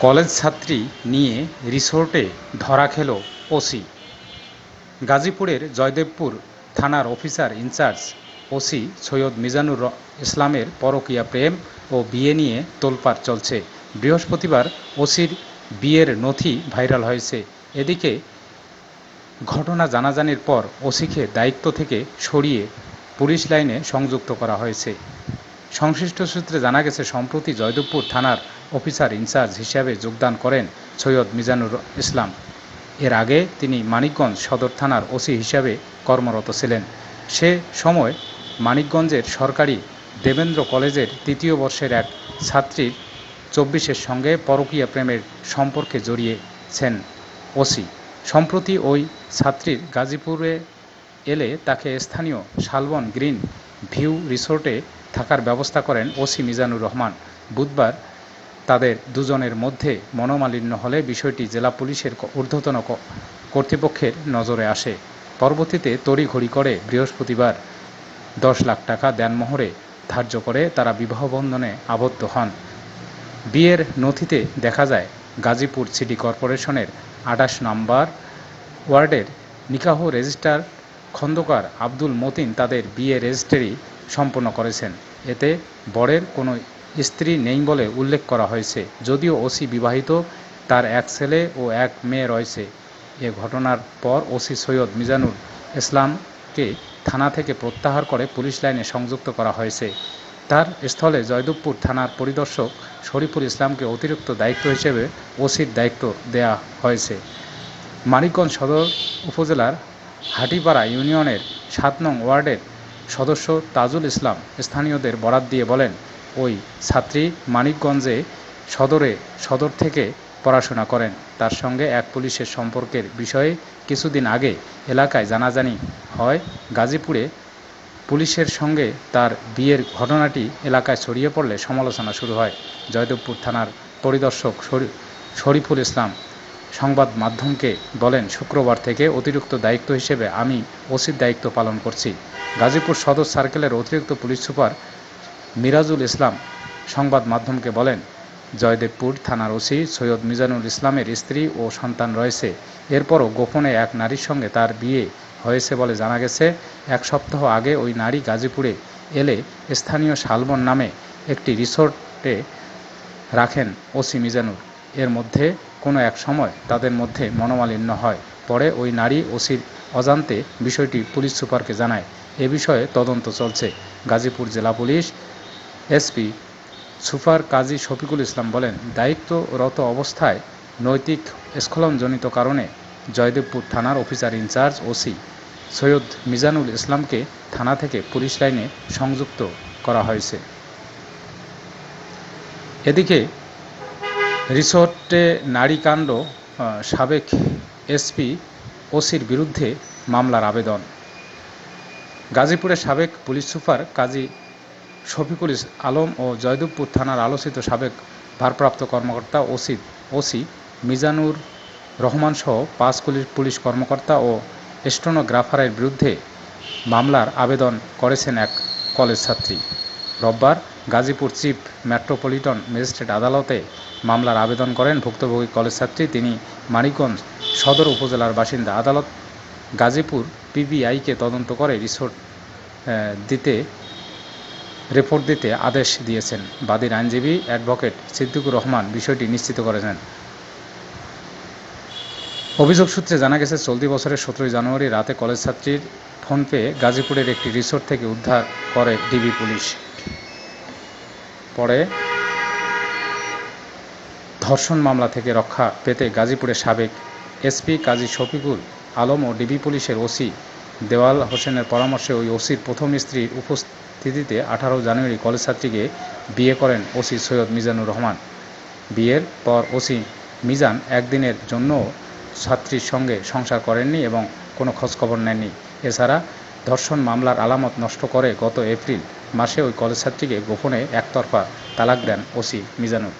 College ছাত্রী নিয়ে রিসোর্টে ধরা খেল ওসি। গাজীপুরের জয়দেবপুর থানার officer in charge OC Syed Mizanur ইসলামের পরকীয়া প্রেম ও বিয়ে নিয়ে তোলপাড় চলছে। বৃহস্পতিবার ওসির বিয়ের নথি ভাইরাল হয়েছে। এদিকে ঘটনা জানাজানির পর ওসিকে দায়িত্ব থেকে সরিয়ে পুলিশ লাইনে সংযুক্ত করা হয়েছে। সংশ্লিষ্ট সূত্রে জানা গেছে, সম্প্রতি জয়দেবপুর থানার অফিসার ইনচার্জ হিসাবে যোগদান করেন সৈয়দ মিজানুর ইসলাম। এর আগে তিনি মানিকগঞ্জ সদর থানার ওসি হিসাবে কর্মরত ছিলেন। সে সময় মানিকগঞ্জের সরকারি দেবেন্দ্র কলেজের তৃতীয় বর্ষের এক ছাত্রীর চব্বিশের সঙ্গে পরকীয়া প্রেমের সম্পর্কে জড়িয়েছেন ওসি। সম্প্রতি ওই ছাত্রীর গাজীপুরে এলে তাকে স্থানীয় শালবন গ্রিন ভিউ রিসোর্টে থাকার ব্যবস্থা করেন ওসি মিজানুর রহমান। বুধবার তাদের দুজনের মধ্যে মনোমালিন্য হলে বিষয়টি জেলা পুলিশের ঊর্ধ্বতন কর্তৃপক্ষের নজরে আসে। পরবর্তীতে তড়িঘড়ি করে বৃহস্পতিবার দশ লাখ টাকা দেনমোহরে ধার্য করে তারা বিবাহবন্ধনে আবদ্ধ হন। বিয়ের নথিতে দেখা যায়, গাজীপুর সিটি কর্পোরেশনের আঠাশ নম্বর ওয়ার্ডের নিকাহ রেজিস্ট্রার খন্দকার আব্দুল মতিন তাদের বিয়ে রেজিস্ট্রি সম্পন্ন করেছেন। এতে বরের কোনো স্ত্রী নেই বলে উল্লেখ করা হয়েছে। যদিও ওসি বিবাহিত, তার এক ছেলে ও এক মেয়ে রয়েছে। এ ঘটনার পর ওসি সৈয়দ মিজানুর ইসলামকে থানা থেকে প্রত্যাহার করে পুলিশ লাইনে সংযুক্ত করা হয়েছে। তার স্থলে জয়দেবপুর থানার পরিদর্শক শরীফুল ইসলামকে অতিরিক্ত দায়িত্ব হিসেবে ওসির দায়িত্ব দেয়া হয়েছে। মানিকগঞ্জ সদর উপজেলার হাটিপাড়া ইউনিয়নের সাত নং ওয়ার্ডের সদস্য তাজুল ইসলাম স্থানীয়দের বরাত দিয়ে বলেন, ওই ছাত্রী মানিকগঞ্জে সদরে সদর থেকে পড়াশোনা করেন। তার সঙ্গে এক পুলিশের সম্পর্কের বিষয়ে কিছুদিন আগে এলাকায় জানাজানি হয়। গাজীপুরে পুলিশের সঙ্গে তার বিয়ের ঘটনাটি এলাকায় ছড়িয়ে পড়লে সমালোচনা শুরু হয়। জয়দেবপুর থানার পরিদর্শক শরী- শরীফুল ইসলাম সংবাদ মাধ্যমকে বলেন, শুক্রবার থেকে অতিরিক্ত দায়িত্ব হিসেবে আমি ওসির দায়িত্ব পালন করছি। গাজীপুর সদর সার্কেলের অতিরিক্ত পুলিশ সুপার মিরাজুল ইসলাম সংবাদ মাধ্যমকে বলেন, জয়দেবপুর থানার ওসি সৈয়দ মিজানুল ইসলামের স্ত্রী ও সন্তান রয়েছে। এরপরও গোপনে এক নারীর সঙ্গে তার বিয়ে হয়েছে বলে জানা গেছে। এক সপ্তাহ আগে ওই নারী গাজীপুরে এলে স্থানীয় শালবন নামে একটি রিসোর্টে রাখেন ওসি মিজানুর। এর মধ্যে কোনো এক সময় তাদের মধ্যে মনোমালিন্য হয়। পরে ওই নারী ওসির অজান্তে বিষয়টি পুলিশ সুপারকে জানায়। এ বিষয়ে তদন্ত চলছে। গাজীপুর জেলা police SP super Kazi Shafiqul Islam বলেন, দায়িত্বরত অবস্থায় নৈতিক স্খলনজনিত কারণে জয়দেবপুর থানার officer in charge OC Syed Mizanul ইসলামকে থানা থেকে পুলিশ লাইনে সংযুক্ত করা হয়েছে। এদিকে রিসোর্টে নারীকাণ্ড সাবেক এসপি ওসির বিরুদ্ধে মামলার আবেদন। গাজীপুরের সাবেক পুলিশ সুপার কাজী শফিকুল আলম ও জয়দেবপুর থানার আলোচিত সাবেক ভারপ্রাপ্ত কর্মকর্তা ওসি ওসি মিজানুর রহমান সহ পাঁচ পুলিশ কর্মকর্তা ও স্টোনোগ্রাফারের বিরুদ্ধে মামলার আবেদন করেছেন এক কলেজ ছাত্রী। রোববার গাজীপুর চিফ মেট্রোপলিটন ম্যাজিস্ট্রেট আদালতে মামলার আবেদন করেন ভুক্তভোগী কলেজ ছাত্রী তিনি মানিকগঞ্জ সদর উপজেলার বাসিন্দা। আদালত গাজীপুর পিবিআইকে তদন্ত করে রিসোর্ট দিতে, রিপোর্ট দিতে আদেশ দিয়েছেন। বাদীর আইনজীবী অ্যাডভোকেট সিদ্দিকুর রহমান বিষয়টি নিশ্চিত করেছেন। অভিযোগ সূত্রে জানা গেছে, চলতি বছরের সতেরোই জানুয়ারি রাতে কলেজ ছাত্রীর ফোন পেয়ে গাজীপুরের একটি রিসোর্ট থেকে উদ্ধার করে ডিবি পুলিশ। পরে ধর্ষণ মামলা থেকে রক্ষা পেতে গাজীপুরের সাবেক এসপি কাজী শফিকুল আলম ও ডিবি পুলিশের ওসি দেওয়াল হোসেনের পরামর্শে ওই ওসির প্রথম স্ত্রীর উপস্থিতিতে আঠারো জানুয়ারি কলেজ ছাত্রীকে বিয়ে করেন ওসি সৈয়দ মিজানুর রহমান। বিয়ের পর ওসি মিজান একদিনের জন্য ছাত্রীর সঙ্গে সংসার করেননি এবং কোনো খোঁজখবর নেননি। এছাড়া ধর্ষণ মামলার আলামত নষ্ট করে গত এপ্রিল মাসে ওই কলেজ ছাত্রীকে গোপনে একতরফা তালাক দেন ওসি মিজানুর।